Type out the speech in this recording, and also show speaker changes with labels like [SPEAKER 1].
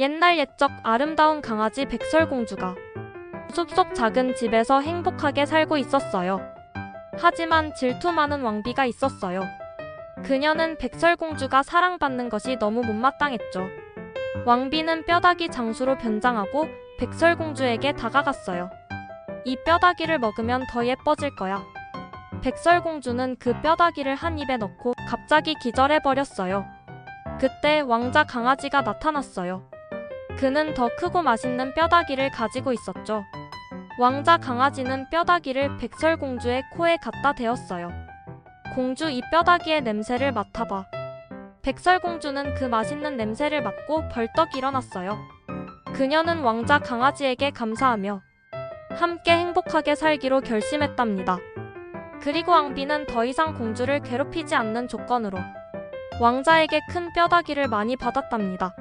[SPEAKER 1] 옛날 옛적 아름다운 강아지 백설공주가 숲속 작은 집에서 행복하게 살고 있었어요. 하지만 질투 많은 왕비가 있었어요. 그녀는 백설공주가 사랑받는 것이 너무 못마땅했죠. 왕비는 뼈다귀 장수로 변장하고 백설공주에게 다가갔어요. 이 뼈다귀를 먹으면 더 예뻐질 거야. 백설공주는 그 뼈다귀를 한 입에 넣고 갑자기 기절해버렸어요. 그때 왕자 강아지가 나타났어요. 그는 더 크고 맛있는 뼈다귀를 가지고 있었죠. 왕자 강아지는 뼈다귀를 백설공주의 코에 갖다 대었어요. 공주 이 뼈다귀의 냄새를 맡아봐. 백설공주는 그 맛있는 냄새를 맡고 벌떡 일어났어요. 그녀는 왕자 강아지에게 감사하며 함께 행복하게 살기로 결심했답니다. 그리고 왕비는 더 이상 공주를 괴롭히지 않는 조건으로 왕자에게 큰 뼈다귀를 많이 받았답니다.